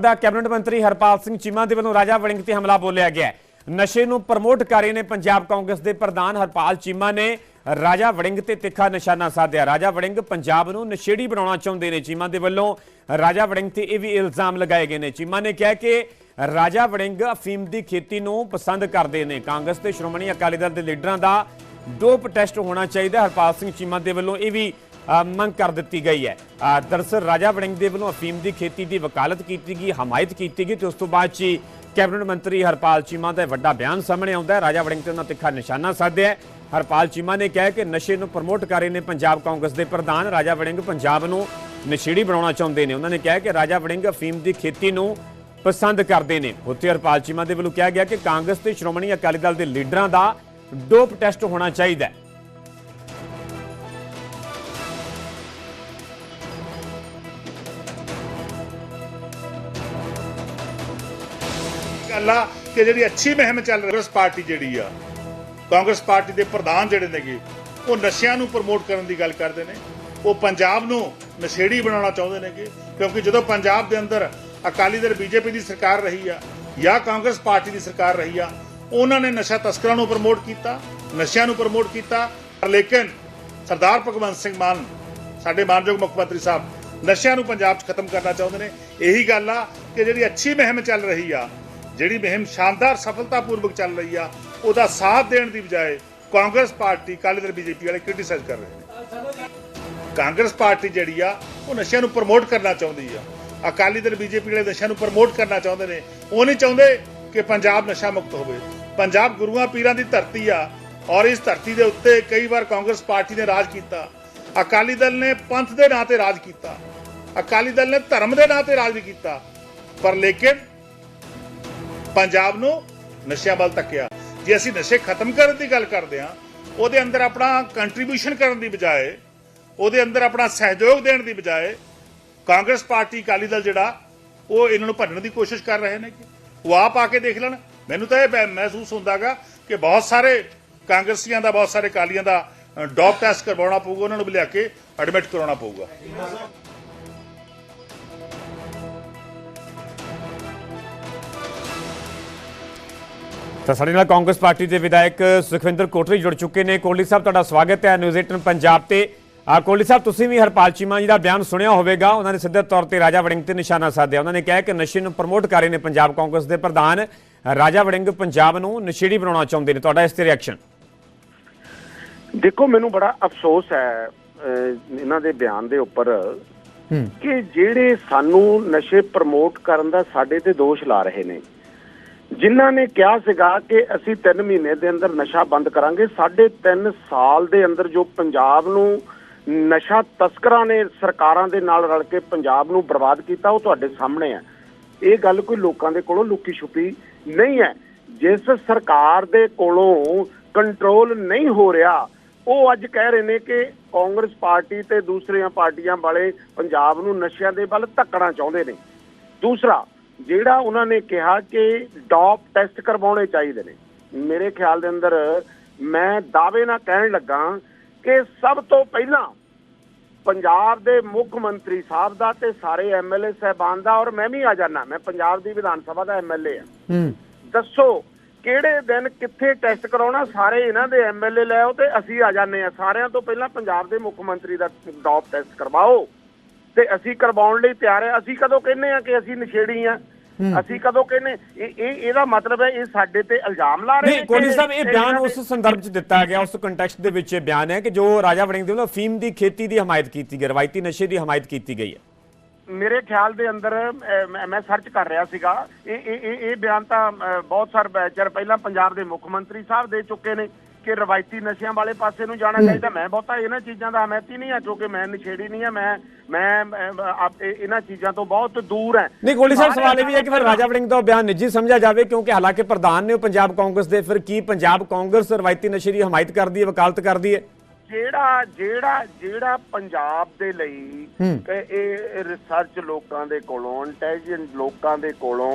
ਦਾ cabinet ਮੰਤਰੀ ਹਰਪਾਲ ਸਿੰਘ ਚੀਮਾ ਦੇ ਵੱਲੋਂ ਰਾਜਾ ਵੜਿੰਗ ਤੇ ਹਮਲਾ ਬੋਲਿਆ ਗਿਆ ਨਸ਼ੇ ਨੂੰ ਪ੍ਰਮੋਟ ਕਰ ਰਹੇ ਨੇ ਪੰਜਾਬ ਕਾਂਗਰਸ ਦੇ ਪ੍ਰਧਾਨ ਹਰਪਾਲ ਚੀਮਾ ਨੇ। ਰਾਜਾ ਵੜਿੰਗ ਤੇ ਤਿੱਖਾ ਨਿਸ਼ਾਨਾ ਸਾਧਿਆ। ਰਾਜਾ ਵੜਿੰਗ ਪੰਜਾਬ ਨੂੰ ਨਸ਼ੇੜੀ ਬਣਾਉਣਾ ਚਾਹੁੰਦੇ ਨੇ ਚੀਮਾ ਦੇ ਵੱਲੋਂ। ਰਾਜਾ ਵੜਿੰਗ ਤੇ ਇਹ ਵੀ ਇਲਜ਼ਾਮ ਲਗਾਏ ਗਏ ਨੇ। ਚੀਮਾ ਨੇ ਕਿਹਾ ਕਿ ਰਾਜਾ ਵੜਿੰਗ ਅਫੀਮ ਦੀ ਖੇਤੀ ਨੂੰ ਪਸੰਦ ਕਰਦੇ ਨੇ। ਕਾਂਗਰਸ ਤੇ ਸ਼੍ਰੋਮਣੀ ਅਕਾਲੀ ਦਲ ਦੇ ਲੀਡਰਾਂ ਦਾ ਡੋਪ ਟੈਸਟ ਹੋਣਾ ਚਾਹੀਦਾ। ਹਰਪਾਲ ਸਿੰਘ ਚੀਮਾ ਦੇ ਵੱਲੋਂ ਇਹ ਵੀ ਮੰਗ ਕਰ ਦਿੱਤੀ ਗਈ ਹੈ। ਅ, ਦਰਅਸਲ ਰਾਜਾ ਵੜਿੰਗ ਦੇ ਵੱਲੋਂ ਅਫੀਮ ਦੀ ਖੇਤੀ ਦੀ ਵਕਾਲਤ ਕੀਤੀ ਗਈ ਹਮਾਇਤ ਕੀਤੀ ਗਈ ਤੇ ਉਸ ਤੋਂ ਬਾਅਦ 'ਚ ਹੀ ਕੈਬਨਿਟ ਮੰਤਰੀ ਹਰਪਾਲ ਚੀਮਾ ਦਾ ਵੱਡਾ ਬਿਆਨ ਸਾਹਮਣੇ ਆਉਂਦਾ ਹੈ। ਰਾਜਾ ਵੜਿੰਗ ਤੇ ਉਹਨਾਂ ਤਿੱਖਾ ਨਿਸ਼ਾਨਾ ਸਾਧਿਆ ਹੈ। ਹਰਪਾਲ ਚੀਮਾ ਨੇ ਕਿਹਾ ਕਿ ਨਸ਼ੇ ਨੂੰ ਪ੍ਰਮੋਟ ਕਰ ਰਹੇ ਨੇ ਪੰਜਾਬ ਕਾਂਗਰਸ ਦੇ ਪ੍ਰਧਾਨ। ਰਾਜਾ ਵੜਿੰਗ ਪੰਜਾਬ ਨੂੰ ਨਸ਼ੇੜੀ ਬਣਾਉਣਾ ਚਾਹੁੰਦੇ ਨੇ। ਉਹਨਾਂ ਨੇ ਕਿਹਾ ਕਿ ਰਾਜਾ ਵੜਿੰਗ ਅਫੀਮ ਦੀ ਖੇਤੀ ਨੂੰ ਪਸੰਦ ਕਰਦੇ ਨੇ। ਉੱਥੇ ਹਰਪਾਲ ਚੀਮਾ ਦੇ ਵੱਲੋਂ ਕਿਹਾ ਗਿਆ ਕਿ ਕਾਂਗਰਸ ਤੇ ਸ਼੍ਰੋਮਣੀ ਅਕਾਲੀ ਦਲ ਦੇ ਲੀਡਰਾਂ ਦਾ ਡੋਪ ਟੈਸਟ ਹੋਣਾ ਚਾਹੀਦਾ ਹੈ। ਗੱਲ ਆ ਕਿ ਜਿਹੜੀ ਅੱਛੀ ਮੁਹਿੰਮ ਚੱਲ ਰਹੀ ਕਾਂਗਰਸ ਪਾਰਟੀ ਜਿਹੜੀ ਆ, ਕਾਂਗਰਸ ਪਾਰਟੀ ਦੇ ਪ੍ਰਧਾਨ ਜਿਹੜੇ ਨੇਗੇ, ਉਹ ਨਸ਼ਿਆਂ ਨੂੰ ਪ੍ਰਮੋਟ ਕਰਨ ਦੀ ਗੱਲ ਕਰਦੇ ਨੇ। ਉਹ ਪੰਜਾਬ ਨੂੰ ਨਸ਼ੇੜੀ ਬਣਾਉਣਾ ਚਾਹੁੰਦੇ ਨੇਗੇ, ਕਿਉਂਕਿ ਜਦੋਂ ਪੰਜਾਬ ਦੇ ਅੰਦਰ ਅਕਾਲੀ ਦਲ ਬੀਜੇਪੀ ਦੀ ਸਰਕਾਰ ਰਹੀ ਆ ਜਾਂ ਕਾਂਗਰਸ ਪਾਰਟੀ ਦੀ ਸਰਕਾਰ ਰਹੀ ਆ, ਉਹਨਾਂ ਨੇ ਨਸ਼ਾ ਤਸਕਰਾਂ ਨੂੰ ਪ੍ਰਮੋਟ ਕੀਤਾ, ਨਸ਼ਿਆਂ ਨੂੰ ਪ੍ਰਮੋਟ ਕੀਤਾ। ਪਰ ਲੇਕਿਨ ਸਰਦਾਰ ਭਗਵੰਤ ਸਿੰਘ ਮਾਨ, ਸਾਡੇ ਮਾਨਯੋਗ ਮੁੱਖ ਮੰਤਰੀ ਸਾਹਿਬ, ਨਸ਼ਿਆਂ ਨੂੰ ਪੰਜਾਬ 'ਚ ਖਤਮ ਕਰਨਾ ਚਾਹੁੰਦੇ ਨੇ। ਇਹੀ ਗੱਲ ਆ ਕਿ ਜਿਹੜੀ ਅੱਛੀ ਮੁਹਿੰਮ ਚੱਲ ਰਹੀ ਆ ਜਿਹੜੀ ਮੁਹਿੰਮ ਸ਼ਾਨਦਾਰ ਸਫਲਤਾਪੂਰਵਕ ਚੱਲ ਰਹੀ ਆ, ਉਹਦਾ ਸਾਥ ਦੇਣ ਦੀ ਬਜਾਏ ਕਾਂਗਰਸ ਪਾਰਟੀ ਅਕਾਲੀ ਦਲ ਬੀਜੇਪੀ ਵਾਲੇ ਕ੍ਰਿਟਿਸਾਈਜ਼ ਕਰ ਰਹੇ ਨੇ। ਕਾਂਗਰਸ ਪਾਰਟੀ ਜਿਹੜੀ ਆ, ਉਹ ਨਸ਼ਿਆਂ ਨੂੰ ਪ੍ਰਮੋਟ ਕਰਨਾ ਚਾਹੁੰਦੀ ਆ। ਅਕਾਲੀ ਦਲ ਬੀਜੇਪੀ ਵਾਲੇ ਨਸ਼ਿਆਂ ਨੂੰ ਪ੍ਰਮੋਟ ਕਰਨਾ ਚਾਹੁੰਦੇ ਨੇ। ਉਹ ਨਹੀਂ ਚਾਹੁੰਦੇ ਕਿ ਪੰਜਾਬ ਨਸ਼ਾ ਮੁਕਤ ਹੋਵੇ। ਪੰਜਾਬ ਗੁਰੂਆਂ ਪੀਰਾਂ ਦੀ ਧਰਤੀ ਆ ਔਰ ਇਸ ਧਰਤੀ ਦੇ ਉੱਤੇ ਕਈ ਵਾਰ ਕਾਂਗਰਸ ਪਾਰਟੀ ਨੇ ਰਾਜ ਕੀਤਾ। ਅਕਾਲੀ ਦਲ ਨੇ ਪੰਥ ਦੇ ਨਾਂ ਤੇ ਰਾਜ ਕੀਤਾ। ਅਕਾਲੀ ਦਲ ਨੇ ਧਰਮ ਦੇ ਨਾਂ ਤੇ ਰਾਜ ਵੀ ਕੀਤਾ। ਪਰ ਲੇਕਿਨ ਪੰਜਾਬ ਨੂੰ ਨਸ਼ਿਆਂ ਵੱਲ ਤੱਕਿਆ। ਜੇ ਅਸੀਂ ਨਸ਼ੇ ਖਤਮ ਕਰਨ ਦੀ ਗੱਲ ਕਰਦੇ ਹਾਂ, ਉਹਦੇ ਅੰਦਰ ਆਪਣਾ ਕੰਟਰੀਬਿਊਸ਼ਨ ਕਰਨ ਦੀ ਬਜਾਏ, ਉਹਦੇ ਅੰਦਰ ਆਪਣਾ ਸਹਿਯੋਗ ਦੇਣ ਦੀ ਬਜਾਏ, ਕਾਂਗਰਸ ਪਾਰਟੀ, ਅਕਾਲੀ ਦਲ ਜਿਹੜਾ, ਉਹ ਇਹਨਾਂ ਨੂੰ ਭੰਨਣ ਦੀ ਕੋਸ਼ਿਸ਼ ਕਰ ਰਹੇ ਨੇ ਕਿ ਉਹ ਆਪ ਆ ਕੇ ਦੇਖ ਲੈਣ। ਮੈਨੂੰ ਤਾਂ ਇਹ ਮਹਿ- ਮਹਿਸੂਸ ਹੁੰਦਾਗਾ ਕਿ ਬਹੁਤ ਸਾਰੇ ਕਾਂਗਰਸੀਆਂ ਦਾ, ਬਹੁਤ ਸਾਰੇ ਅਕਾਲੀਆਂ ਦਾ ਡੌਪ ਟੈਸਟ ਕਰਵਾਉਣਾ ਪਊਗਾ, ਉਹਨਾਂ ਨੂੰ ਲਿਆ ਕੇ ਐਡਮਿਟ ਕਰਾਉਣਾ ਪਊਗਾ। ਤਾਂ ਸਾਡੇ ਨਾਲ ਕਾਂਗਰਸ ਪਾਰਟੀ ਦੇ ਵਿਧਾਇਕ ਸੁਖਵਿੰਦਰ ਕੋਟਰੀ ਜੁੜ ਚੁੱਕੇ ਨੇ। ਕੋਹਲੀ ਸਾਹਿਬ ਤੁਹਾਡਾ ਸਵਾਗਤ ਹੈ ਨਿਊਜ਼ 18 ਪੰਜਾਬ ਤੇ। ਆ ਕੋਹਲੀ ਸਾਹਿਬ ਤੁਸੀਂ ਵੀ ਹਰਪਾਲ ਚੀਮਾ ਜੀ ਦਾ ਬਿਆਨ ਸੁਣਿਆ ਹੋਵੇਗਾ। ਉਹਨਾਂ ਨੇ ਸਿੱਧੇ ਤੌਰ ਤੇ ਰਾਜਾ ਵੜਿੰਗ ਤੇ ਨਿਸ਼ਾਨਾ ਸਾਧਿਆ। ਉਹਨਾਂ ਨੇ ਕਿਹਾ ਕਿ ਨਸ਼ੇ ਨੂੰ ਪ੍ਰਮੋਟ ਕਰ ਰਹੇ ਨੇ ਪੰਜਾਬ ਕਾਂਗਰਸ ਦੇ ਪ੍ਰਧਾਨ। ਰਾਜਾ ਵੜਿੰਗ ਪੰਜਾਬ ਨੂੰ ਨਸ਼ੇੜੀ ਬਣਾਉਣਾ ਚਾਹੁੰਦੇ ਨੇ। ਤੁਹਾਡਾ ਇਸ ਤੇ ਰਿਐਕਸ਼ਨ ਦੇਖੋ ਮੈਨੂੰ ਬੜਾ ਅਫਸੋਸ ਹੈ ਇਹਨਾਂ ਦੇ ਬਿਆਨ ਦੇ ਉੱਪਰ ਕਿ ਜਿਹੜੇ ਸਾਨੂੰ ਨਸ਼ੇ ਪ੍ਰਮੋਟ ਕਰਨ ਦਾ ਸਾਡੇ ਤੇ ਦੋਸ਼ ਲਾ ਰਹੇ ਨੇ ਜਿਨ੍ਹਾਂ ਨੇ ਕਿਹਾ ਸੀਗਾ ਕਿ ਅਸੀਂ 3 ਮਹੀਨੇ ਦੇ ਅੰਦਰ ਨਸ਼ਾ ਬੰਦ ਕਰਾਂਗੇ, ਸਾਢੇ 3 ਸਾਲ ਦੇ ਅੰਦਰ ਜੋ ਪੰਜਾਬ ਨੂੰ ਨਸ਼ਾ ਤਸਕਰਾਂ ਨੇ ਸਰਕਾਰਾਂ ਦੇ ਨਾਲ ਰਲ ਕੇ ਪੰਜਾਬ ਨੂੰ ਬਰਬਾਦ ਕੀਤਾ, ਉਹ ਤੁਹਾਡੇ ਸਾਹਮਣੇ ਹੈ। ਇਹ ਗੱਲ ਕੋਈ ਲੋਕਾਂ ਦੇ ਕੋਲੋਂ ਲੁਕੀ ਛੁਪੀ ਨਹੀਂ ਹੈ। ਜਿਸ ਸਰਕਾਰ ਦੇ ਕੋਲੋਂ ਕੰਟਰੋਲ ਨਹੀਂ ਹੋ ਰਿਹਾ, ਉਹ ਅੱਜ ਕਹਿ ਰਹੇ ਨੇ ਕਿ ਕਾਂਗਰਸ ਪਾਰਟੀ ਤੇ ਦੂਸਰੀਆਂ ਪਾਰਟੀਆਂ ਵਾਲੇ ਪੰਜਾਬ ਨੂੰ ਨਸ਼ਿਆਂ ਦੇ ਵੱਲ ਧੱਕਣਾ ਚਾਹੁੰਦੇ ਨੇ। ਦੂਸਰਾ ਜਿਹੜਾ ਉਹਨਾਂ ਨੇ ਕਿਹਾ ਕਿ ਡੌਪ ਟੈਸਟ ਕਰਵਾਉਣੇ ਚਾਹੀਦੇ ਨੇ ਮੇਰੇ ਖਿਆਲ ਦੇ ਅੰਦਰ ਮੈਂ ਦਾਅਵੇ ਨਾਲ ਕਹਿਣ ਲੱਗਾ ਕਿ ਸਭ ਤੋਂ ਪਹਿਲਾਂ ਪੰਜਾਬ ਦੇ ਮੁੱਖ ਮੰਤਰੀ ਸਾਹਿਬ ਦਾ ਤੇ ਸਾਰੇ ਐਮਐਲਏ ਸਹਿਬਾਨ ਦਾ ਔਰ ਮੈਂ ਵੀ ਆ ਜਾਣਾ ਮੈਂ ਪੰਜਾਬ ਦੀ ਵਿਧਾਨ ਸਭਾ ਦਾ ਐਮਐਲਏ ਹੂੰ। ਦੱਸੋ ਕਿਹੜੇ ਦਿਨ ਕਿੱਥੇ ਟੈਸਟ ਕਰਾਉਣਾ ਸਾਰੇ ਇਹਨਾਂ ਦੇ ਐਮਐਲਏ ਲੈ ਆਓ ਤੇ ਅਸੀਂ ਆ ਜਾਂਦੇ ਆ। ਸਾਰਿਆਂ ਤੋਂ ਪਹਿਲਾਂ ਪੰਜਾਬ ਦੇ ਮੁੱਖ ਮੰਤਰੀ ਦਾ ਡੌਪ ਟੈਸਟ ਕਰਵਾਓ। ਤੇ ਅਸੀਂ ਕਰਵਾਉਣ ਲਈ ਤਿਆਰ ਆ ਅਸੀਂ ਕਦੋਂ ਕਹਿੰਨੇ ਆ ਕਿ ਅਸੀਂ ਨਸ਼ੇੜੀ ਆ ਅਸੀਂ ਕਦੋਂ ਕਹਿੰਨੇ ਇਹ ਇਹ ਇਹਦਾ ਮਤਲਬ ਹੈ ਇਹ ਸਾਡੇ ਤੇ ਇਲਜ਼ਾਮ ਲਾ ਰਹੇ ਨੇ ਕੋਹਲੀ ਕਿ ਸਾਹਿਬ ਇਹ ਬਿਆਨ ਉਸ ਸੰਦਰਭ 'ਚ ਦਿੱਤਾ ਗਿਆ। ਉਸ ਕੰਟੈਕਸਟ ਦੇ ਵਿੱਚ ਇਹ ਬਿਆਨ ਹੈ ਕਿ ਜੋ ਰਾਜਾ ਵੜਿੰਗ ਦੇ ਵੱਲੋਂ ਫੀਮ ਦੀ ਖੇਤੀ ਦੀ ਹਮਾਇਤ ਕੀਤੀ ਗਈ ਰਵਾਇਤੀ ਨਸ਼ੇ ਦੀ ਹਮਾਇਤ ਕੀਤੀ ਗਈ ਹੈ। ਮੇਰੇ ਖਿਆਲ ਦੇ ਅੰਦਰ ਮੈਂ- ਸਰਚ ਕਰ ਰਿਹਾ ਸੀਗਾ। ਇਹ ਇਹ ਇਹ ਬਿਆਨ ਤਾਂ ਬਹੁਤ ਸਾਰ ਚਿਰ ਪਹਿਲਾਂ ਪੰਜਾਬ ਦੇ ਮੁੱਖ ਮੰਤਰੀ ਸਾਹਿਬ ਦੇ ਚੁੱਕੇ ਨੇ। ਕਿ ਰਵਾਇਤੀ ਨਸ਼ਿਆਂ ਵਾਲੇ ਪਾਸੇ ਨੂੰ ਜਾਣਾ ਚਾਹੀਦਾ। ਮੈਂ ਬਹੁਤਾ ਇਹਨਾਂ ਚੀਜ਼ਾਂ ਦਾ ਹਮਾਇਤੀ ਨਹੀਂ ਆ ਕਿਉਂਕਿ ਮੈਂ ਨਸ਼ੇੜੀ ਨਹੀਂ ਆ ਮੈਂ ਮੈਂ ਇਹਨਾਂ ਚੀਜ਼ਾਂ ਤੋਂ ਬਹੁਤ ਦੂਰ ਹੈ। ਨਹੀਂ ਕੋਹਲੀ ਸਾਹਿਬ ਸਵਾਲ ਇਹ ਵੀ ਹੈ ਕਿ ਫਿਰ ਰਾਜਾ ਵੜਿੰਗ ਦਾ ਬਿਆਨ ਨਿੱਜੀ ਸਮਝਿਆ ਜਾਵੇ ਕਿਉਂਕਿ ਹਾਲਾਂਕਿ ਪ੍ਰਧਾਨ ਨੇ ਉਹ ਪੰਜਾਬ ਕਾਂਗਰਸ ਦੇ ਫਿਰ ਕੀ ਪੰਜਾਬ ਕਾਂਗਰਸ ਰਵਾਇਤੀ ਨਸ਼ੇ ਦੀ ਹਮਾਇਤ ਕਰਦੀ ਹੈ ਵਕਾਲਤ ਕਰਦੀ ਹੈ? ਜਿਹੜਾ ਜਿਹੜਾ ਜਿਹੜਾ ਪੰਜਾਬ ਦੇ ਲਈ ਇਹ ਰਿਸਰਚ ਲੋਕਾਂ ਦੇ ਕੋਲੋਂ ਇੰਟੈਲੀਜੈਂਟ ਲੋਕਾਂ ਦੇ ਕੋਲੋਂ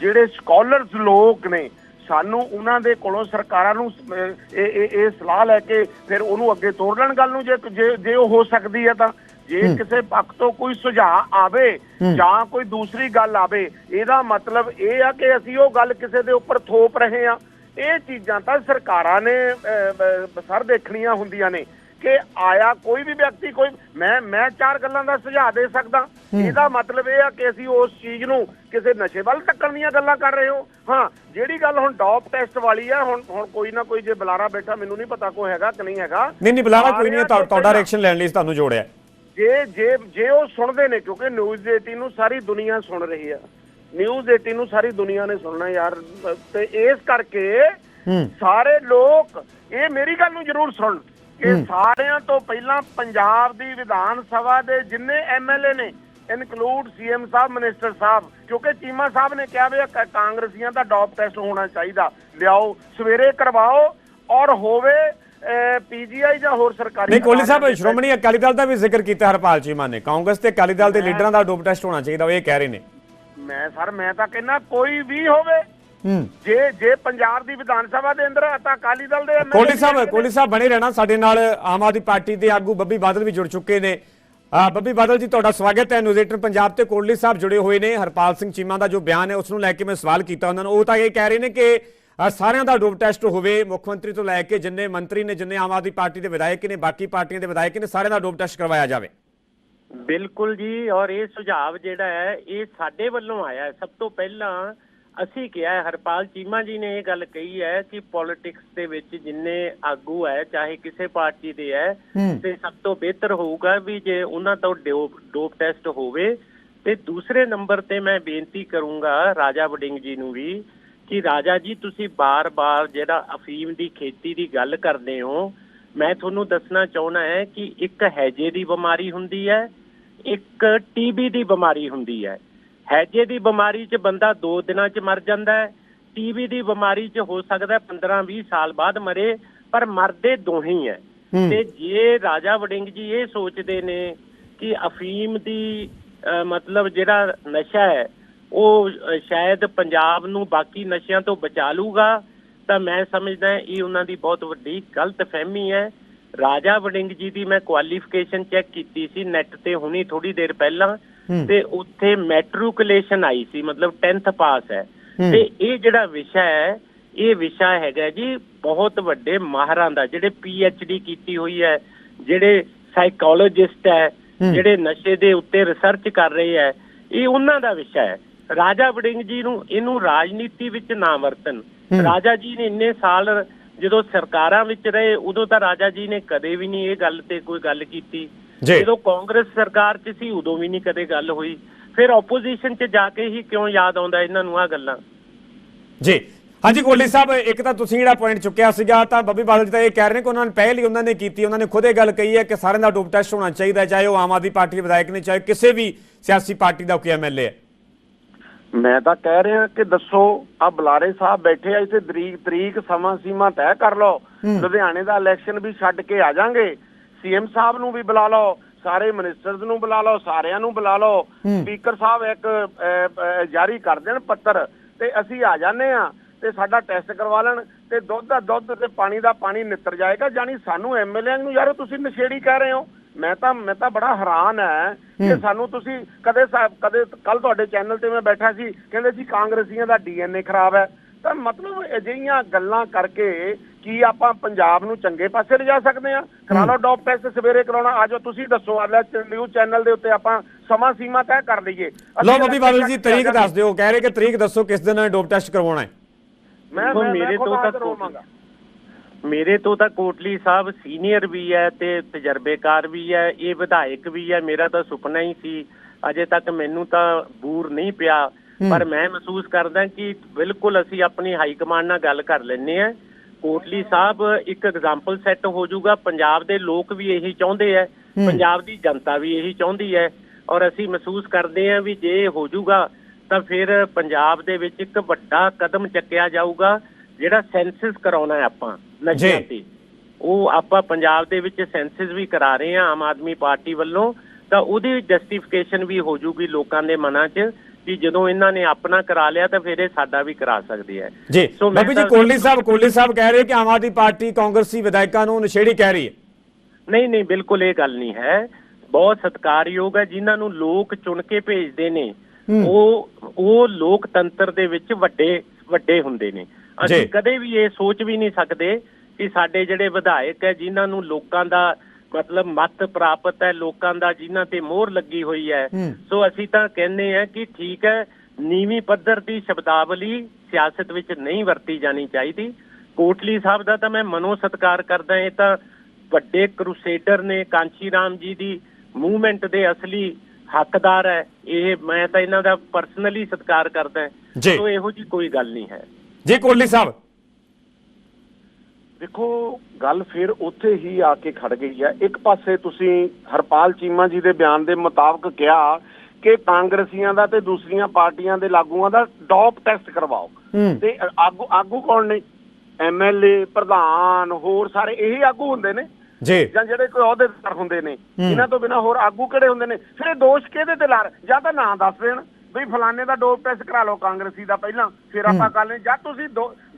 ਜਿਹੜੇ ਸਕਾਲਰਸ ਲੋਕ ਨੇ ਸਾਨੂੰ ਉਹਨਾਂ ਦੇ ਕੋਲੋਂ ਸਰਕਾਰਾਂ ਨੂੰ ਇਹ ਇਹ ਇਹ ਸਲਾਹ ਲੈ ਕੇ ਫਿਰ ਉਹਨੂੰ ਅੱਗੇ ਤੋਰ ਲੈਣ ਗੱਲ ਨੂੰ ਜੇ ਜੇ ਉਹ ਹੋ ਸਕਦੀ ਹੈ ਤਾਂ। ਜੇ ਕਿਸੇ ਪੱਖ ਤੋਂ ਕੋਈ ਸੁਝਾਅ ਆਵੇ ਜਾਂ ਕੋਈ ਦੂਸਰੀ ਗੱਲ ਆਵੇ ਇਹਦਾ ਮਤਲਬ ਇਹ ਆ ਕਿ ਅਸੀਂ ਉਹ ਗੱਲ ਕਿਸੇ ਦੇ ਉੱਪਰ ਥੋਪ ਰਹੇ ਆ ਇਹ ਚੀਜ਼ਾਂ ਤਾਂ ਸਰਕਾਰਾਂ ਨੇ ਸਰ ਦੇਖਣੀਆਂ ਹੁੰਦੀਆਂ ਨੇ। ਕਿ ਆਇਆ ਕੋਈ ਵੀ ਵਿਅਕਤੀ ਕੋਈ ਮੈਂ ਮੈਂ ਚਾਰ ਗੱਲਾਂ ਦਾ ਸੁਝਾਅ ਦੇ ਸਕਦਾ। ਇਹਦਾ ਮਤਲਬ ਇਹ ਆ ਕਿ ਅਸੀਂ ਉਸ ਚੀਜ਼ ਨੂੰ ਕਿਸੇ ਨਸ਼ੇ ਵੱਲ ਧੱਕਣ ਦੀਆਂ ਗੱਲਾਂ ਕਰ ਰਹੇ ਹੋ। ਹਾਂ ਜਿਹੜੀ ਗੱਲ ਹੁਣ ਡੌਪ ਟੈਸਟ ਵਾਲੀ ਆ ਹੁਣ ਹੁਣ ਕੋਈ ਨਾ ਕੋਈ ਜੇ ਬੁਲਾਰਾ ਬੈਠਾ ਮੈਨੂੰ ਨਹੀਂ ਪਤਾ ਕੋਈ ਹੈਗਾ ਕਿ ਨਹੀਂ ਹੈਗਾ। ਨਹੀਂ ਨਹੀਂ ਬੁਲਾਵਾ ਕੋਈ ਨਹੀਂ ਤੁਹਾਡਾ ਰਿਐਕਸ਼ਨ ਲੈਣ ਲਈ ਤੁਹਾਨੂੰ ਜੋੜਿਆ। ਜੇ ਜੇ ਜੇ ਉਹ ਸੁਣਦੇ ਨੇ ਕਿਉਂਕਿ ਨਿਊਜ਼ 18 ਨੂੰ ਸਾਰੀ ਦੁਨੀਆ ਸੁਣ ਰਹੀ ਆ। ਨਿਊਜ਼ 18 ਨੂੰ ਸਾਰੀ ਦੁਨੀਆ ਨੇ ਸੁਣਨਾ ਯਾਰ। ਤੇ ਇਸ ਕਰਕੇ ਸਾਰੇ ਲੋਕ ਇਹ ਮੇਰੀ ਗੱਲ ਨੂੰ ਜ਼ਰੂਰ ਸੁਣ। ਕਿ ਸਾਰਿਆਂ ਤੋਂ ਪਹਿਲਾਂ ਪੰਜਾਬ ਦੀ ਵਿਧਾਨ ਸਭਾ ਦੇ ਜਿੰਨੇ ਐਮਐਲਏ ਨੇ ਇਨਕਲੂਡ ਸੀਐਮ ਸਾਹਿਬ ਮਿਨਿਸਟਰ ਸਾਹਿਬ ਕਿਉਂਕਿ ਚੀਮਾ ਸਾਹਿਬ ਨੇ ਕਿਹਾ ਵੀ ਕਾਂਗਰਸੀਆਂ ਦਾ ਡੌਪ ਟੈਸਟ ਹੋਣਾ ਚਾਹੀਦਾ। ਲਿਆਓ ਸਵੇਰੇ ਕਰਵਾਓ ਔਰ ਹੋਵੇ ਪੀਜੀਆਈ ਜਾਂ ਹੋਰ ਸਰਕਾਰੀ ਨਹੀਂ ਕੋਹਲੀ ਸਾਹਿਬ ਸ਼੍ਰੋਮਣੀ ਅਕਾਲੀ ਦਲ ਦਾ ਵੀ ਜ਼ਿਕਰ ਕੀਤਾ ਹਰਪਾਲ ਚੀਮਾ ਨੇ। ਕਾਂਗਰਸ ਤੇ ਅਕਾਲੀ ਦਲ ਦੇ ਲੀਡਰਾਂ ਦਾ ਡੋਪ ਟੈਸਟ ਹੋਣਾ ਚਾਹੀਦਾ ਉਹ ਇਹ ਕਹਿ ਰਹੇ ਨੇ। ਮੈਂ ਸਰ ਮੈਂ ਤਾਂ ਕਹਿੰਦਾ ਕੋਈ ਵੀ ਹੋਵੇ ਜੇ ਜੇ ਪੰਜਾਬ ਦੀ ਵਿਧਾਨ ਸਭਾ ਦੇ ਅੰਦਰ ਤਾਂ ਅਕਾਲੀ ਦਲ ਦੇ ਕੋਹਲੀ ਸਾਹਿਬ ਕੋਹਲੀ ਸਾਹਿਬ ਬਣੇ ਰਹਿਣਾ ਸਾਡੇ ਨਾਲ ਆਮ ਆਦਮੀ ਪਾਰਟੀ ਦੇ ਆਗੂ ਬੱਬੀ ਬਾਦਲ ਵੀ ਜੁੜ ਚੁੱਕੇ ਨੇ। ਆ ਬੱਬੀ ਬਾਦਲ ਜੀ ਤੁਹਾਡਾ ਸਵਾਗਤ ਹੈ। ਨਿਊਜ਼ 18 ਪੰਜਾਬ ਤੇ ਕੋਹਲੀ ਸਾਹਿਬ ਜੁੜੇ ਹੋਏ ਨੇ। ਹਰਪਾਲ ਸਿੰਘ ਚੀਮਾ ਦਾ ਜੋ ਬਿਆਨ ਹੈ ਉਸ ਨੂੰ ਲੈ ਕੇ ਮੈਂ ਸਵਾਲ ਕੀਤਾ ਉਹਨਾਂ ਨੂੰ। ਉਹ ਤਾਂ ਇਹ ਕਹਿ ਰਹੇ ਨੇ ਕਿ ਸਾਰਿਆਂ ਦਾ ਡੋਪ ਟੈਸਟ ਹੋਵੇ ਮੁੱਖ ਮੰਤਰੀ ਤੋਂ ਲੈ ਕੇ ਜਿੰਨੇ ਮੰਤਰੀ ਨੇ ਜਿੰਨੇ ਆਮ ਆਦਮੀ ਪਾਰਟੀ ਦੇ ਵਿਧਾਇਕ ਨੇ ਬਾਕੀ ਪਾਰਟੀਆਂ ਦੇ ਵਿਧਾਇਕ ਨੇ ਸਾਰਿਆਂ ਦਾ ਡੋਪ ਟੈਸਟ ਕਰਵਾਇਆ ਜਾਵੇ। ਬਿਲਕੁਲ ਜੀ ਔਰ ਇਹ ਸੁਝਾਅ ਜਿਹੜਾ ਹੈ ਇਹ ਸਾਡੇ ਵੱਲੋਂ ਆਇਆ ਹੈ। ਸਭ ਤੋਂ ਪਹਿਲਾਂ ਅਸੀਂ ਕਿਹਾ ਹਰਪਾਲ ਚੀਮਾ ਜੀ ਨੇ ਇਹ ਗੱਲ ਕਹੀ ਹੈ ਕਿ ਪੋਲਿਟਿਕਸ ਦੇ ਵਿੱਚ ਜਿੰਨੇ ਆਗੂ ਹੈ ਚਾਹੇ ਕਿਸੇ ਪਾਰਟੀ ਦੇ ਹੈ ਤੇ ਸਭ ਤੋਂ ਬਿਹਤਰ ਹੋਊਗਾ ਵੀ ਜੇ ਉਹਨਾਂ ਤੋਂ ਡੋਪ ਡੋਪ ਟੈਸਟ ਹੋਵੇ। ਤੇ ਦੂਸਰੇ ਨੰਬਰ ਤੇ ਮੈਂ ਬੇਨਤੀ ਕਰੂੰਗਾ ਰਾਜਾ ਵਡਿੰਗ ਜੀ ਨੂੰ ਵੀ ਕਿ ਰਾਜਾ ਜੀ ਤੁਸੀਂ ਬਾਰ-ਬਾਰ ਜਿਹੜਾ ਅਫੀਮ ਦੀ ਖੇਤੀ ਦੀ ਗੱਲ ਕਰਦੇ ਹੋ ਮੈਂ ਤੁਹਾਨੂੰ ਦੱਸਣਾ ਚਾਹੁੰਦਾ ਹੈ ਕਿ ਇੱਕ ਹੈਜੇ ਦੀ ਬਿਮਾਰੀ ਹੁੰਦੀ ਹੈ ਇੱਕ ਟੀਬੀ ਦੀ ਬਿਮਾਰੀ ਹੁੰਦੀ ਹੈ। ਹੈਜੇ ਦੀ ਬਿਮਾਰੀ 'ਚ ਬੰਦਾ 2 ਦਿਨਾਂ 'ਚ ਮਰ ਜਾਂਦਾ ਹੈ ਟੀਬੀ ਦੀ ਬਿਮਾਰੀ 'ਚ ਹੋ ਸਕਦਾ 15-20 ਸਾਲ ਬਾਅਦ ਮਰੇ ਪਰ ਮਰਦੇ ਦੋਹੇ ਹੀ ਤੇ ਜੇ ਰਾਜਾ ਵੜਿੰਗ ਜੀ ਇਹ ਸੋਚਦੇ ਨੇ ਕਿ ਅਫੀਮ ਦੀ ਮਤਲਬ ਜਿਹੜਾ ਨਸ਼ਾ ਹੈ ਉਹ ਸ਼ਾਇਦ ਪੰਜਾਬ ਨੂੰ ਬਾਕੀ ਨਸ਼ਿਆਂ ਤੋਂ ਬਚਾ ਲੂਗਾ ਤਾਂ ਮੈਂ ਸਮਝਦਾ ਇਹ ਉਹਨਾਂ ਦੀ ਬਹੁਤ ਵੱਡੀ ਗਲਤ ਫਹਿਮੀ ਹੈ। ਰਾਜਾ ਵੜਿੰਗ ਜੀ ਦੀ ਮੈਂ ਕੁਆਲੀਫਿਕੇਸ਼ਨ ਚੈੱਕ ਕੀਤੀ ਸੀ ਨੈਟ ਤੇ ਹੁਣੀ ਥੋੜੀ ਦੇਰ ਪਹਿਲਾਂ। ਤੇ ਉੱਥੇ ਮੈਟ੍ਰਿਕੂਲੇਸ਼ਨ ਆਈ ਸੀ ਮਤਲਬ 10th ਪਾਸ ਹੈ। ਤੇ ਇਹ ਜਿਹੜਾ ਵਿਸ਼ਾ ਹੈ ਇਹ ਵਿਸ਼ਾ ਹੈਗਾ ਜੀ ਬਹੁਤ ਵੱਡੇ ਮਾਹਰਾਂ ਦਾ ਜਿਹੜੇ ਡੀ ਕੀਤੀ ਹੋਈ ਹੈ ਜਿਹੜੇ ਸਾਈਕੋਲੋਜਿਸਟ ਹੈ ਜਿਹੜੇ ਨਸ਼ੇ ਦੇ ਉੱਤੇ ਰਿਸਰਚ ਕਰ ਰਹੇ ਹੈ ਇਹ ਉਹਨਾਂ ਦਾ ਵਿਸ਼ਾ ਹੈ। ਰਾਜਾ ਵੜਿੰਗ ਜੀ ਨੂੰ ਇਹਨੂੰ ਰਾਜਨੀਤੀ ਵਿੱਚ ਨਾ ਵਰਤਨ ਰਾਜਾ ਜੀ ਨੇ ਇੰਨੇ ਸਾਲ ਜਦੋਂ ਸਰਕਾਰਾਂ ਵਿੱਚ ਰਹੇ ਉਦੋਂ ਤਾਂ ਰਾਜਾ ਜੀ ਨੇ ਕਦੇ ਵੀ ਨਹੀਂ ਇਹ ਗੱਲ ਤੇ ਕੋਈ ਗੱਲ ਕੀਤੀ। ਜਦੋਂ ਕਾਂਗਰਸ ਸਰਕਾਰ 'ਚ ਸੀ ਉਦੋਂ ਵੀ ਨਹੀਂ ਕਦੇ ਗੱਲ ਹੋਈ। ਫਿਰ ਆਪੋਜੀਸ਼ਨ 'ਚ ਜਾ ਕੇ ਹੀ ਕਿਉਂ ਯਾਦ ਆਉਂਦਾ ਇਹਨਾਂ ਨੂੰ ਆ ਗੱਲਾਂ? ਜੀ। ਹਾਂਜੀ ਕੋਹਲੀ ਸਾਹਿਬ ਇੱਕ ਤਾਂ ਤੁਸੀਂ ਜਿਹੜਾ ਪੁਆਇੰਟ ਚੁੱਕਿਆ ਸੀਗਾ ਤਾਂ ਬੱਬੀ ਬਾਦਲ ਜੀ ਤਾਂ ਇਹ ਕਹਿ ਰਹੇ ਨੇ ਕਿ ਉਹਨਾਂ ਨੇ ਪਹਿਲ ਹੀ ਉਹਨਾਂ ਨੇ ਕੀਤੀ ਉਹਨਾਂ ਨੇ ਖੁਦ ਇਹ ਗੱਲ ਕਹੀ ਹੈ ਕਿ ਸਾਰਿਆਂ ਦਾ ਡੋਪ ਟੈਸਟ ਹੋਣਾ ਚਾਹੀਦਾ ਹੈ, ਚਾਹੇ ਉਹ ਆਮ ਆਦਮੀ ਪਾਰਟੀ ਦੇ ਵਿਧਾਇਕ ਨੇ ਚਾਹੇ ਕਿਸੇ ਵੀ ਸਿਆਸੀ ਪਾਰਟੀ ਦਾ ਕੋਈ ਐਮਐਲਏ ਹੈ। ਮੈਂ ਤਾਂ ਕਹਿ ਰਿਹਾ ਕਿ ਦੱਸੋ ਆ ਬੁਲਾਰੇ ਸਾਹਿਬ ਬੈਠੇ ਆ ਇਸੇ ਤਰੀਕ ਤਰੀਕ ਸਮਾਂ ਸੀਮਾ ਤੈਅ ਕਰ ਲਓ। ਲੁਧਿਆਣੇ ਦਾ ਇਲੈਕਸ਼ਨ ਵੀ ਛੱਡ ਕੇ ਆ ਜਾਾਂਗੇ। ਸੀਐਮ ਸਾਹਿਬ ਨੂੰ ਵੀ ਬੁਲਾ ਲਓ ਸਾਰੇ ਮਿਨਿਸਟਰਸ ਨੂੰ ਬੁਲਾ ਲਓ ਸਾਰਿਆਂ ਨੂੰ ਬੁਲਾ ਲਓ। ਸਪੀਕਰ ਸਾਹਿਬ ਇੱਕ ਜਾਰੀ ਕਰ ਦੇਣ ਪੱਤਰ ਤੇ ਅਸੀਂ ਆ ਜਾਂਦੇ ਆ ਤੇ ਸਾਡਾ ਟੈਸਟ ਕਰਵਾ ਲੈਣ ਤੇ ਦੁੱਧ ਦਾ ਦੁੱਧ ਤੇ ਪਾਣੀ ਦਾ ਪਾਣੀ ਨਿੱਤਰ ਜਾਏਗਾ ਜਾਨੀ ਸਾਨੂੰ ਐਮਐਲਏ ਨੂੰ ਯਾਰ ਤੁਸੀਂ ਨਸ਼ੇੜੀ ਕਹਿ ਰਹੇ ਹੋ। ਮੈਂ ਤਾਂ ਮੈਂ ਤਾਂ ਬੜਾ ਹੈਰਾਨ ਹੈ ਕਿ ਸਾਨੂੰ ਤੁਸੀਂ ਕਦੇ ਕਦੇ ਕੱਲ ਤੁਹਾਡੇ ਚੈਨਲ ਤੇ ਮੈਂ ਬੈਠਾ ਸੀ ਕਹਿੰਦੇ ਸੀ ਕਾਂਗਰਸੀਆਂ ਦਾ ਡੀਐਨਏ ਖਰਾਬ ਹੈ। ਤਾਂ ਮਤਲਬ ਅਜਿਹੀਆਂ ਗੱਲਾਂ ਕਰਕੇ ਕੀ ਆਪਾਂ ਪੰਜਾਬ ਨੂੰ ਚੰਗੇ ਪਾਸੇ ਲਿਜਾ ਸਕਦੇ ਆ ਕਰਾ ਲਓ ਡੌਪ ਟੈਸਟ ਸਵੇਰੇ ਕਰਾਉਣਾ ਆਜੋ ਤੁਸੀਂ ਦੱਸੋ ਆ ਲੈ ਨਿਊਜ਼ ਚੈਨਲ ਦੇ ਉੱਤੇ ਆਪਾਂ ਸਮਾਂ ਸੀਮਾ ਤੈਅ ਕਰ ਲਈਏ। ਲੋ ਬੱਬੀ ਬਾਦਲ ਜੀ ਤਰੀਕ ਦੱਸ ਦਿਓ ਕਹਿ ਰਹੇ ਕਿ ਤਰੀਕ ਦੱਸੋ ਕਿਸ ਦਿਨ ਡੋਪ ਟੈਸਟ ਕਰਵਾਉਣਾ ਹੈ। ਮੈਂ ਮੇਰੇ ਤੋਂ ਤਾਂ ਹਾਜ਼ਰ ਹੋਵਾਂਗਾ। ਮੇਰੇ ਤੋਂ ਤਾਂ ਕੋਟਲੀ ਸਾਹਿਬ ਸੀਨੀਅਰ ਵੀ ਹੈ ਤੇ ਤਜਰਬੇਕਾਰ ਵੀ ਹੈ ਇਹ ਵਿਧਾਇਕ ਵੀ ਹੈ ਮੇਰਾ ਤਾਂ ਸੁਪਨਾ ਹੀ ਸੀ। ਅਜੇ ਤੱਕ ਮੈਨੂੰ ਤਾਂ ਬੂਰ ਨਹੀਂ ਪਿਆ ਪਰ ਮੈਂ ਮਹਿਸੂਸ ਕਰਦਾ ਕਿ ਬਿਲਕੁਲ ਅਸੀਂ ਆਪਣੀ ਹਾਈ ਕਮਾਂਡ ਨਾਲ ਗੱਲ ਕਰ ਲੈਨੇ ਆ ਕੋਟਲੀ ਸਾਹਿਬ ਇੱਕ ਐਗਜ਼ਾਮਪਲ ਸੈੱਟ ਹੋ ਜਾਊਗਾ। ਪੰਜਾਬ ਦੇ ਲੋਕ ਵੀ ਇਹੀ ਚਾਹੁੰਦੇ ਆ ਪੰਜਾਬ ਦੀ ਜਨਤਾ ਵੀ ਇਹੀ ਚਾਹੁੰਦੀ ਹੈ ਔਰ ਅਸੀਂ ਮਹਿਸੂਸ ਕਰਦੇ ਆ ਵੀ ਜੇ ਹੋ ਜਾਊਗਾ ਤਾਂ ਫਿਰ ਪੰਜਾਬ ਦੇ ਵਿੱਚ ਇੱਕ ਵੱਡਾ ਕਦਮ ਚੱਕਿਆ ਜਾਊਗਾ ਜਿਹੜਾ ਸੈਂਸਸ ਕਰਾਉਣਾ ਹੈ ਆਪਾਂ ਨਸ਼ਿਆਂ। ਤੇ। ਉਹ ਆਪਾਂ ਪੰਜਾਬ ਦੇ ਵਿੱਚ ਸੈਂਸਸ ਵੀ ਕਰਾ ਰਹੇ ਹਾਂ ਆਮ ਆਦਮੀ ਪਾਰਟੀ ਵੱਲੋਂ। ਤਾਂ ਉਹਦੀ ਜਸਟੀਫਿਕੇਸ਼ਨ ਵੀ ਹੋ ਜੂਗੀ ਲੋਕਾਂ ਦੇ ਮਨਾਂ 'ਚ। ਕਿ ਜਦੋਂ ਇਹਨਾਂ ਨੇ ਆਪਣਾ ਕਰਾ ਲਿਆ ਤਾਂ ਫਿਰ ਇਹ ਸਾਡਾ ਵੀ ਕਰਾ ਸਕਦੇ ਹੈ। ਜੀ ਸੋ ਮੈਂ ਬੱਬੀ ਜੀ ਕੋਹਲੀ ਸਾਹਿਬ ਕੋਹਲੀ ਸਾਹਿਬ ਕਹਿ ਰਹੇ ਕਿ ਆਮ ਆਦਮੀ ਪਾਰਟੀ ਕਾਂਗਰਸੀ ਵਿਧਾਇਕਾਂ ਨੂੰ ਨਸ਼ੇੜੀ ਕਹਿ ਰਹੀ ਹੈ। ਨਹੀਂ ਨਹੀਂ ਬਿਲਕੁਲ ਇਹ ਗੱਲ ਨਹੀਂ ਹੈ। ਬਹੁਤ ਸਤਿਕਾਰਯੋਗ ਹੈ ਜਿਨ੍ਹਾਂ ਨੂੰ ਲੋਕ ਚੁਣ ਕੇ ਭੇਜਦੇ ਨੇ ਉਹ ਉਹ ਲੋਕਤੰਤਰ ਦੇ ਵਿੱਚ ਵੱਡੇ ਵੱਡੇ ਹੁੰਦੇ ਨੇ। ਅਸੀਂ ਕਦੇ ਵੀ ਇਹ ਸੋਚ ਵੀ ਨਹੀਂ ਸਕਦੇ ਕਿ ਸਾਡੇ ਜਿਹੜੇ ਵਿਧਾਇਕ ਹੈ ਜਿਨ੍ਹਾਂ ਨੂੰ ਲੋਕਾਂ ਦਾ ਮਤਲਬ ਮਤ ਪ੍ਰਾਪਤ ਹੈ ਲੋਕਾਂ ਦਾ ਜਿਨ੍ਹਾਂ ਤੇ ਮੋਹਰ ਲੱਗੀ ਹੋਈ ਹੈ। ਸੋ ਅਸੀਂ ਤਾਂ ਕਹਿੰਦੇ ਆ ਕਿ ਠੀਕ ਹੈ ਨੀਵੀਂ ਪੱਧਰ ਦੀ ਸ਼ਬਦਾਵਲੀ ਸਿਆਸਤ ਵਿੱਚ ਨਹੀਂ ਵਰਤੀ ਜਾਣੀ ਚਾਹੀਦੀ। ਕੋਟਲੀ ਸਾਹਿਬ ਦਾ ਤਾਂ ਮੈਂ ਮਨੋ ਸਤਿਕਾਰ ਕਰਦਾ ਇਹ ਤਾਂ ਵੱਡੇ ਕਰੂਸੇਡਰ ਨੇ ਕਾਂਚੀ ਰਾਮ ਜੀ ਦੀ ਮੂਵਮੈਂਟ ਦੇ ਅਸਲੀ ਹੱਕਦਾਰ ਹੈ। ਇਹ ਮੈਂ ਤਾਂ ਇਹਨਾਂ ਦਾ ਪਰਸਨਲੀ ਸਤਿਕਾਰ ਕਰਦਾ। ਸੋ ਇਹੋ ਜੀ ਕੋਈ ਗੱਲ ਨਹੀਂ ਹੈ। ਜੀ ਕੋਟਲੀ ਸਾਹਿਬ ਦੇਖੋ ਗੱਲ ਫਿਰ ਉੱਥੇ ਹੀ ਆ ਕੇ ਖੜ ਗਈ ਹੈ। ਇੱਕ ਪਾਸੇ ਤੁਸੀਂ ਹਰਪਾਲ ਚੀਮਾ ਜੀ ਦੇ ਬਿਆਨ ਦੇ ਮੁਤਾਬਕ ਕਿਹਾ ਕਿ ਕਾਂਗਰਸੀਆਂ ਦਾ ਤੇ ਦੂਸਰੀਆਂ ਪਾਰਟੀਆਂ ਦੇ ਲਾਗੂਆਂ ਦਾ ਡੌਪ ਟੈਸਟ ਕਰਵਾਓ। ਤੇ ਆਗੂ ਆਗੂ ਕੌਣ ਨੇ? ਐਮਐਲਏ ਪ੍ਰਧਾਨ ਹੋਰ ਸਾਰੇ ਇਹੀ ਆਗੂ ਹੁੰਦੇ ਨੇ? ਜੀ। ਜਾਂ ਜਿਹੜੇ ਕੋਈ ਅਹੁਦੇਦਾਰ ਹੁੰਦੇ ਨੇ? ਇਹਨਾਂ ਤੋਂ ਬਿਨਾ ਹੋਰ ਆਗੂ ਕਿਹੜੇ ਹੁੰਦੇ ਨੇ? ਫਿਰ ਇਹ ਦੋਸ਼ ਕਿਹਦੇ ਤੇ ਲਾ ਰਹੇ? ਜਾਂ ਤਾਂ ਨਾਂ ਦੱਸ ਦੇਣ। ਵੀ ਫਲਾਣੇ ਦਾ ਡੋਪ ਟੈਸਟ ਕਰਾ ਲਓ ਕਾਂਗਰਸੀ ਦਾ ਪਹਿਲਾਂ ਫਿਰ ਆਪਾਂ ਗੱਲ ਨਹੀਂ ਜਦ ਤੁਸੀਂ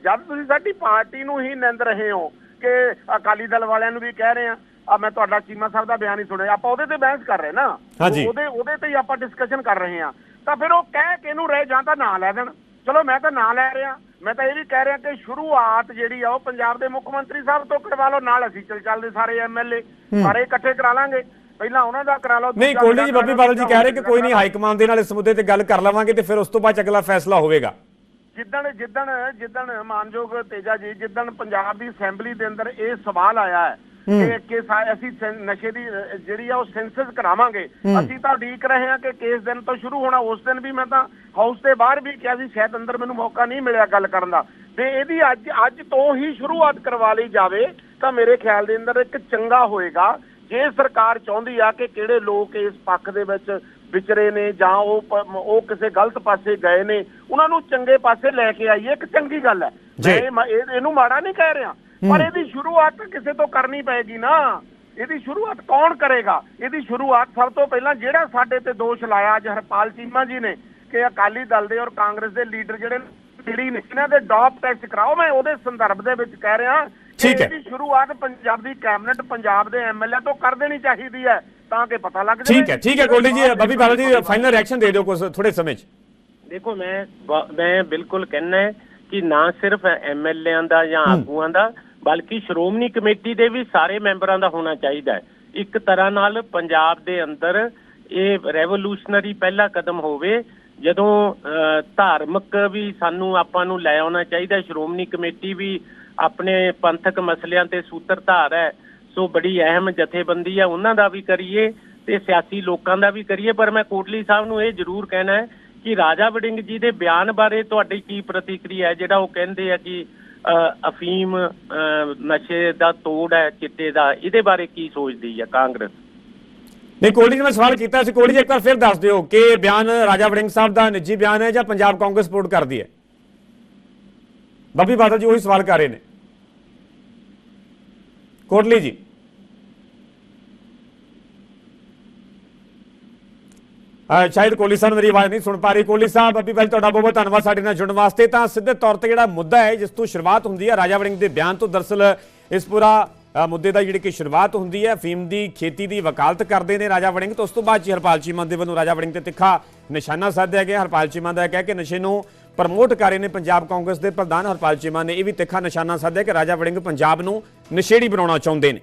ਜਦ ਤੁਸੀਂ ਸਾਡੀ ਪਾਰਟੀ ਨੂੰ ਹੀ ਨਿੰਦ ਰਹੇ ਹੋ ਕਿ ਅਕਾਲੀ ਦਲ ਵਾਲਿਆਂ ਨੂੰ ਵੀ ਕਹਿ ਰਹੇ ਆ ਆ ਮੈਂ ਤੁਹਾਡਾ ਚੀਮਾ ਸਾਹਿਬ ਦਾ ਬਿਆਨ ਹੀ ਸੁਣਿਆ ਆਪਾਂ ਉਹਦੇ ਤੇ ਬਹਿਸ ਕਰ ਰਹੇ ਨਾ। ਉਹਦੇ ਉਹਦੇ ਤੇ ਹੀ ਆਪਾਂ ਡਿਸਕਸ਼ਨ ਕਰ ਰਹੇ ਆ। ਤਾਂ ਫਿਰ ਉਹ ਕਹਿ ਕੇ ਇਹਨੂੰ ਰਹੇ ਜਾਂ ਤਾਂ ਨਾਂ ਲੈ ਦੇਣ। ਚਲੋ ਮੈਂ ਤਾਂ ਨਾਂ ਲੈ ਰਿਹਾ। ਮੈਂ ਤਾਂ ਇਹ ਵੀ ਕਹਿ ਰਿਹਾ ਕਿ ਸ਼ੁਰੂਆਤ ਜਿਹੜੀ ਆ ਉਹ ਪੰਜਾਬ ਦੇ ਮੁੱਖ ਮੰਤਰੀ ਸਾਹਿਬ ਤੋਂ ਕਰਵਾ ਲਓ ਨਾਲ ਅਸੀਂ ਚੱਲ ਚੱਲਦੇ ਸਾਰੇ ਐਮਐਲਏ ਸਾਰੇ ਇਕੱਠੇ ਕਰਾ ਲਾਂਗੇ। ਪਹਿਲਾਂ ਉਹਨਾਂ ਦਾ ਕਰਾ ਲਓ ਨਹੀਂ ਕੋਟਲੀ ਜੀ ਬੱਬੀ ਬਾਦਲ ਜੀ ਕਹਿ ਰਹੇ ਕਿ ਕੋਈ ਨਹੀਂ ਹਾਈ ਕਮਾਂਡ ਦੇ ਨਾਲ ਇਸ ਮੁੱਦੇ ਤੇ ਗੱਲ ਕਰ ਲਵਾਂਗੇ ਤੇ ਫਿਰ ਉਸ ਤੋਂ ਬਾਅਦ ਅਗਲਾ ਫੈਸਲਾ ਹੋਵੇਗਾ। ਜਿੱਦਣ ਜਿੱਦਣ ਜਿੱਦਣ ਮਾਨਯੋਗ ਤੇਜਾ ਜੀ ਜਿੱਦਣ ਪੰਜਾਬ ਦੀ ਅਸੈਂਬਲੀ ਦੇ ਅੰਦਰ ਇਹ ਸਵਾਲ ਆਇਆ ਹੈ ਕਿ ਕਿ ਸਾ- ਅਸੀਂ ਨਸ਼ੇ ਦੀ ਜਿਹੜੀ ਆ ਉਹ ਸੈਂਸਸ ਕਰਾਵਾਂਗੇ। ਅਸੀਂ ਤਾਂ ਉਡੀਕ ਰਹੇ ਹਾਂ ਕਿ ਕੇਸ ਦਿਨ ਤੋਂ ਸ਼ੁਰੂ ਹੋਣਾ ਉਸ ਦਿਨ ਵੀ ਮੈਂ ਤਾਂ ਹਾਊਸ ਦੇ ਬਾਹਰ ਵੀ ਕਿਹਾ ਸੀ ਸ਼ਾਇਦ ਅੰਦਰ ਮੈਨੂੰ ਮੌਕਾ ਨਹੀਂ ਮਿਲਿਆ ਗੱਲ ਕਰਨ ਦਾ। ਤੇ ਇਹਦੀ ਅੱਜ ਅੱਜ ਤੋਂ ਹੀ ਸ਼ੁਰੂਆਤ ਕਰਵਾ ਲਈ ਜਾਵੇ ਤਾਂ ਮੇਰੇ ਖਿਆਲ ਦੇ ਅੰਦਰ ਇੱਕ ਚੰਗਾ ਹੋਏਗਾ ਜੇ ਸਰਕਾਰ ਚਾਹੁੰਦੀ ਆ ਕਿ ਕਿਹੜੇ ਲੋਕ ਇਸ ਪੱਖ ਦੇ ਵਿੱਚ ਵਿਚਰੇ ਨੇ ਜਾਂ ਉਹ ਉਹ ਕਿਸੇ ਗਲਤ ਪਾਸੇ ਗਏ ਨੇ ਉਹਨਾਂ ਨੂੰ ਚੰਗੇ ਪਾਸੇ ਲੈ ਕੇ ਆਈਏ ਇੱਕ ਚੰਗੀ ਗੱਲ ਹੈ। ਮੈਂ ਇਹ- ਮੈਂ ਇਹ- ਇਹਨੂੰ ਮਾੜਾ ਨਹੀਂ ਕਹਿ ਰਿਹਾ। ਪਰ ਇਹਦੀ ਸ਼ੁਰੂਆਤ ਕਿਸੇ ਤੋਂ ਕਰਨੀ ਪਏਗੀ ਨਾ। ਇਹਦੀ ਸ਼ੁਰੂਆਤ ਕੌਣ ਕਰੇਗਾ? ਇਹਦੀ ਸ਼ੁਰੂਆਤ ਸਭ ਤੋਂ ਪਹਿਲਾਂ ਜਿਹੜਾ ਸਾਡੇ ਤੇ ਦੋਸ਼ ਲਾਇਆ ਅੱਜ ਹਰਪਾਲ ਚੀਮਾ ਜੀ ਨੇ ਕਿ ਅਕਾਲੀ ਦਲ ਦੇ ਔਰ ਕਾਂਗਰਸ ਦੇ ਲੀਡਰ ਜਿਹੜੇ ਜਿਹੜੀ ਨੇ ਇਹਨਾਂ ਦੇ ਡੌਪ ਟੈਸਟ ਕਰਾਓ। ਮੈਂ ਉਹਦੇ ਸੰਦਰਭ ਦੇ ਵਿੱਚ ਕਹਿ ਰਿਹਾ ਠੀਕ ਹੈ। ਇਹਦੀ ਸ਼ੁਰੂਆਤ ਪੰਜਾਬ ਦੀ ਕੈਬਨਿਟ ਪੰਜਾਬ ਦੇ ਐਮਐਲਏ ਤੋਂ ਕਰ ਦੇਣੀ ਚਾਹੀਦੀ ਹੈ ਤਾਂ ਕਿ ਪਤਾ ਲੱਗ ਜਾਵੇ ਠੀਕ ਹੈ ਠੀਕ ਹੈ ਕੋਟਲੀ ਜੀ ਬੱਬੀ ਬਾਦਲ ਜੀ ਫਾਈਨਲ ਰਿਐਕਸ਼ਨ ਦੇ ਦਿਓ ਕੁਝ ਥੋੜੇ ਸਮੇਂ 'ਚ ਦੇਖੋ ਮੈਂ ਮੈਂ ਬਿਲਕੁਲ ਕਹਿਣਾ ਹੈ ਕਿ ਨਾ ਸਿਰਫ ਐਮਐਲਏਆਂ ਦਾ ਜਾਂ ਆਗੂਆਂ ਦਾ ਬਲਕਿ ਸ਼੍ਰੋਮਣੀ ਕਮੇਟੀ ਦੇ ਵੀ ਸਾਰੇ ਮੈਂਬਰਾਂ ਦਾ ਹੋਣਾ ਚਾਹੀਦਾ ਹੈ ਇੱਕ ਤਰ੍ਹਾਂ ਨਾਲ ਪੰਜਾਬ ਦੇ ਅੰਦਰ ਇਹ ਰੈਵੋਲੂਸ਼ਨਰੀ ਪਹਿਲਾ ਕਦਮ ਹੋਵੇ ਜਦੋਂ ਅਹ, ਧਾਰਮਿਕ ਵੀ ਸਾਨੂੰ ਆਪਾਂ ਨੂੰ ਲੈ ਆਉਣਾ ਚਾਹੀਦਾ ਹੈ। ਸ਼੍ਰੋਮਣੀ ਕਮੇਟੀ ਵੀ ਆਪਣੇ ਪੰਥਕ ਮਸਲਿਆਂ ਤੇ ਸੂਤਰਧਾਰ ਹੈ ਸੋ ਬੜੀ ਅਹਿਮ ਜਥੇਬੰਦੀ ਹੈ ਉਹਨਾਂ ਦਾ ਵੀ ਕਰੀਏ ਤੇ ਸਿਆਸੀ ਲੋਕਾਂ ਦਾ ਵੀ ਕਰੀਏ ਪਰ ਮੈਂ ਕੋਟਲੀ ਸਾਹਿਬ ਨੂੰ ਇਹ ਜ਼ਰੂਰ ਕਹਿਣਾ ਹੈ ਕਿ ਰਾਜਾ ਵੜਿੰਗ ਜੀ ਦੇ ਬਿਆਨ ਬਾਰੇ ਤੁਹਾਡੀ ਕੀ ਪ੍ਰਤੀਕਿਰਿਆ ਹੈ ਜਿਹੜਾ ਉਹ ਕਹਿੰਦੇ ਆ ਕਿ ਅਫੀਮ ਅ, ਨਸ਼ੇ ਦਾ ਤੋੜ ਹੈ ਚਿੱਟੇ ਦਾ ਇਹਦੇ ਬਾਰੇ ਕੀ ਸੋਚਦੀ ਹੈ ਕਾਂਗਰਸ? ਨਹੀਂ ਕੋਟਲੀ ਜੀ ਮੈਂ ਸਵਾਲ ਕੀਤਾ ਸੀ ਕੋਟਲੀ ਜੀ ਇੱਕ ਵਾਰ ਫਿਰ ਦੱਸ ਦਿਓ ਕਿ ਬਿਆਨ ਰਾਜਾ ਵੜਿੰਗ ਸਾਹਿਬ ਦਾ ਨਿੱਜੀ ਬਿਆਨ ਹੈ ਜਾਂ ਪੰਜਾਬ ਕਾਂਗਰਸ ਸਪੋਰਟ ਕਰਦੀ ਹੈ? ਬੱਬੀ ਬਾਦਲ ਜੀ ਉਹੀ ਸਵਾਲ ਕਰ ਰਹੇ ਨੇ। ਕੋਟਲੀ ਜੀ। ਸ਼ਾਇਦ ਕੋਲੀ ਸਾਹਿਬ ਮੇਰੀ ਆਵਾਜ਼ ਨਹੀਂ ਸੁਣ ਪਾ ਰਹੀ। ਕੋਲੀ ਸਾਹਿਬ ਅੱਬੀ ਪਹਿਲ ਤੁਹਾਡਾ ਬਹੁਤ ਬਹੁਤ ਧੰਨਵਾਦ ਸਾਡੇ ਨਾਲ ਜੁੜਨ ਵਾਸਤੇ। ਤਾਂ ਸਿੱਧੇ ਤੌਰ ਤੇ ਜਿਹੜਾ ਮੁੱਦਾ ਹੈ, ਜਿਸ ਤੋਂ ਸ਼ੁਰੂਆਤ ਹੁੰਦੀ ਹੈ, ਰਾਜਾ ਵੜਿੰਗ ਦੇ ਬਿਆਨ ਤੋਂ ਦਰਸਲ ਇਸ ਪੂਰਾ ਮੁੱਦੇ ਦਾ ਜਿਹੜੀ ਕਿ ਸ਼ੁਰੂਆਤ ਹੁੰਦੀ ਹੈ, ਫੀਮ ਦੀ ਖੇਤੀ ਦੀ ਵਕਾਲਤ ਕਰਦੇ ਨੇ ਰਾਜਾ ਵੜਿੰਗ। ਤੋਂ ਉਸ ਤੋਂ ਬਾਅਦ ਜੀ ਹਰਪਾਲ ਚੀਮਾ ਦੇ ਵੱਲੋਂ ਰਾਜਾ ਵੜਿੰਗ ਤੇ ਤਿੱਖਾ ਨਿਸ਼ਾਨਾ ਸਾਧਿਆ ਗਿਆ। ਹਰਪਾਲ ਚੀਮਾ ਦਾ ਕਹਿ ਕੇ ਨਸ਼ੇ ਨੂੰ ਪ੍ਰਮੋਟ ਕਰ ਰਹੇ ਨੇ ਪੰਜਾਬ ਕਾਂਗਰਸ ਦੇ ਪ੍ਰਧਾਨ ਹਰਪਾਲ ਚੀਮਾ ਨੇ ਇਹ ਵੀ ਤਿੱਖਾ ਨਿਸ਼ਾਨਾ ਸਾਧਿਆ ਕਿ ਰਾਜਾ ਵੜਿੰਗ ਪੰਜਾਬ ਨੂੰ ਨਸ਼ੇੜੀ ਬਣਾਉਣਾ ਚਾਹੁੰਦੇ ਨੇ।